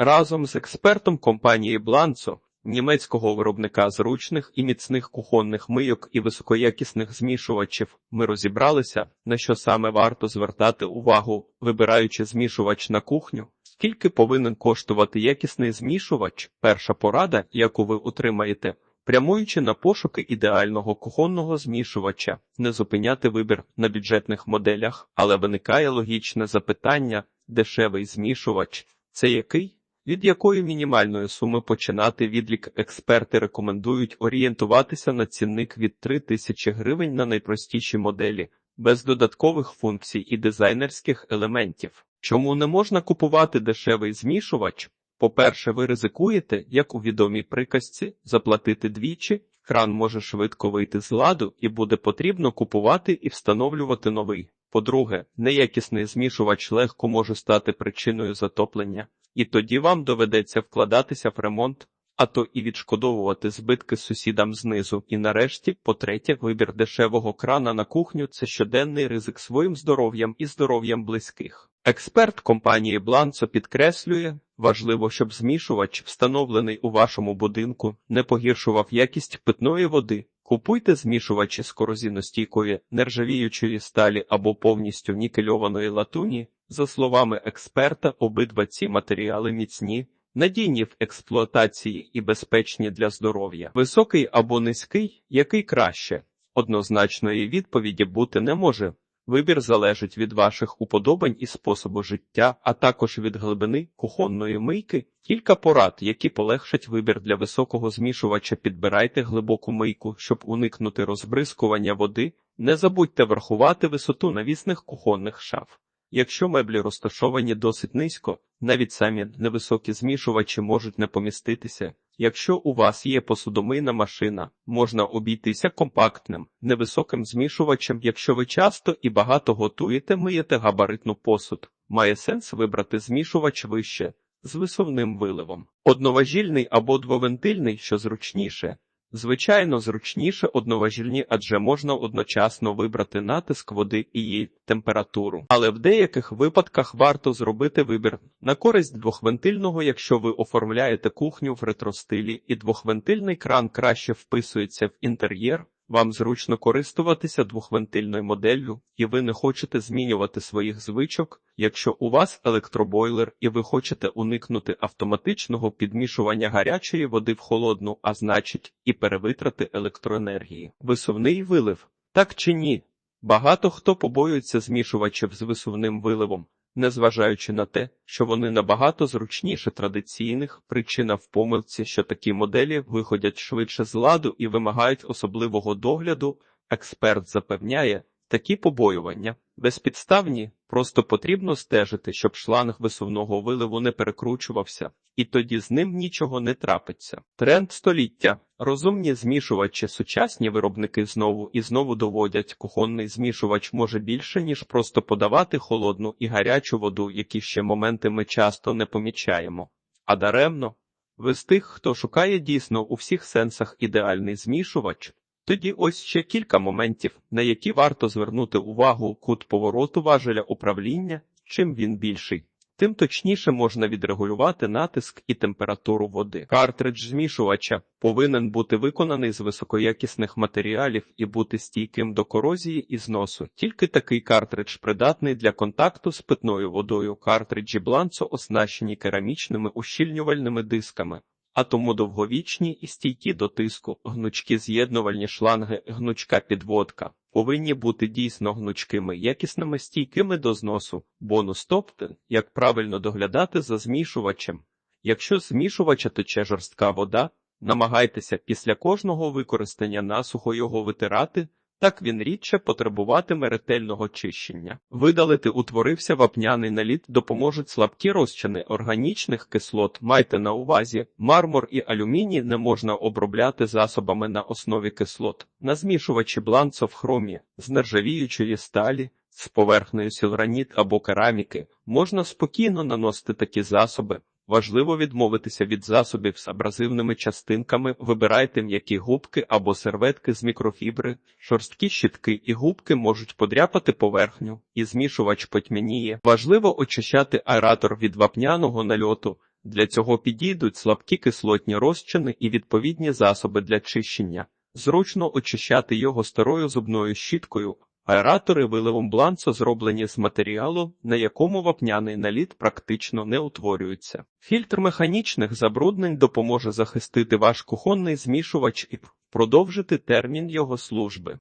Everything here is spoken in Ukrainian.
Разом з експертом компанії Бланцо, німецького виробника зручних і міцних кухонних мийок і високоякісних змішувачів, ми розібралися, на що саме варто звертати увагу, вибираючи змішувач на кухню. Скільки повинен коштувати якісний змішувач? Перша порада, яку ви отримаєте, прямуючи на пошуки ідеального кухонного змішувача, не зупиняти вибір на бюджетних моделях, але виникає логічне запитання: дешевий змішувач це який? Від якої мінімальної суми починати відлік експерти рекомендують орієнтуватися на цінник від 3 тисячі гривень на найпростіші моделі, без додаткових функцій і дизайнерських елементів. Чому не можна купувати дешевий змішувач? По-перше, ви ризикуєте, як у відомій приказці, заплатити двічі, кран може швидко вийти з ладу і буде потрібно купувати і встановлювати новий. По-друге, неякісний змішувач легко може стати причиною затоплення, і тоді вам доведеться вкладатися в ремонт, а то і відшкодовувати збитки сусідам знизу. І нарешті, по-третє, вибір дешевого крана на кухню це щоденний ризик своїм здоров'ям і здоров'ям близьких. Експерт компанії Бланцо підкреслює, важливо, щоб змішувач, встановлений у вашому будинку, не погіршував якість питної води. Купуйте змішувачі з корозіностійкої, нержавіючої сталі або повністю нікельованої латуні. За словами експерта, обидва ці матеріали міцні, надійні в експлуатації і безпечні для здоров'я. Високий або низький, який краще. Однозначної відповіді бути не може. Вибір залежить від ваших уподобань і способу життя, а також від глибини кухонної мийки. Кілька порад, які полегшать вибір для високого змішувача. Підбирайте глибоку мийку, щоб уникнути розбризкування води. Не забудьте врахувати висоту навісних кухонних шаф. Якщо меблі розташовані досить низько, навіть самі невисокі змішувачі можуть не поміститися. Якщо у вас є посудомийна машина, можна обійтися компактним, невисоким змішувачем, якщо ви часто і багато готуєте, миєте габаритну посуд. Має сенс вибрати змішувач вище з висувним виливом. Одноважільний або двовентильний, що зручніше. Звичайно, зручніше одноважільні, адже можна одночасно вибрати натиск води і її температуру. Але в деяких випадках варто зробити вибір на користь двохвентильного, якщо ви оформляєте кухню в ретростилі, і двохвентильний кран краще вписується в інтер'єр. Вам зручно користуватися двохвентильною моделлю, і ви не хочете змінювати своїх звичок. Якщо у вас електробойлер і ви хочете уникнути автоматичного підмішування гарячої води в холодну, а значить, і перевитрати електроенергії. Висувний вилив, так чи ні? Багато хто побоюється змішувачів з висувним виливом. Незважаючи на те, що вони набагато зручніше традиційних, причина в помилці, що такі моделі виходять швидше з ладу і вимагають особливого догляду, експерт запевняє, такі побоювання безпідставні, просто потрібно стежити, щоб шланг висувного виливу не перекручувався, і тоді з ним нічого не трапиться. Тренд століття. Розумні змішувачі сучасні виробники знову і знову доводять, кухонний змішувач може більше, ніж просто подавати холодну і гарячу воду, які ще моменти ми часто не помічаємо. А даремно, ви з тих, хто шукає дійсно у всіх сенсах ідеальний змішувач, тоді ось ще кілька моментів, на які варто звернути увагу кут повороту важеля управління, чим він більший. Тим точніше можна відрегулювати натиск і температуру води. Картридж змішувача повинен бути виконаний з високоякісних матеріалів і бути стійким до корозії і зносу. Тільки такий картридж придатний для контакту з питною водою. Картриджі бланцо оснащені керамічними ущільнювальними дисками а тому довговічні і стійкі до тиску, гнучкі з'єднувальні шланги, гнучка підводка повинні бути дійсно гнучкими, якісними, стійкими до зносу. Бонус тобто, як правильно доглядати за змішувачем. Якщо змішувача тече жорстка вода, намагайтеся після кожного використання насухо його витирати, так він рідше потребуватиме ретельного чищення. Видалити утворився вапняний наліт допоможуть слабкі розчини органічних кислот. Майте на увазі, мармур і алюміній не можна обробляти засобами на основі кислот, на змішувачі бланцо в хромі, з нержавіючої сталі, з поверхнею сілраніт або кераміки, можна спокійно наносити такі засоби. Важливо відмовитися від засобів з абразивними частинками, вибирайте м'які губки або серветки з мікрофібри, шорсткі щітки і губки можуть подряпати поверхню, і змішувач потьмяніє. Важливо очищати аератор від вапняного нальоту, Для цього підійдуть слабкі кислотні розчини і відповідні засоби для чищення. Зручно очищати його старою зубною щіткою. Аератори виливом бланцо зроблені з матеріалу, на якому вапняний наліт практично не утворюється. Фільтр механічних забруднень допоможе захистити ваш кухонний змішувач і продовжити термін його служби.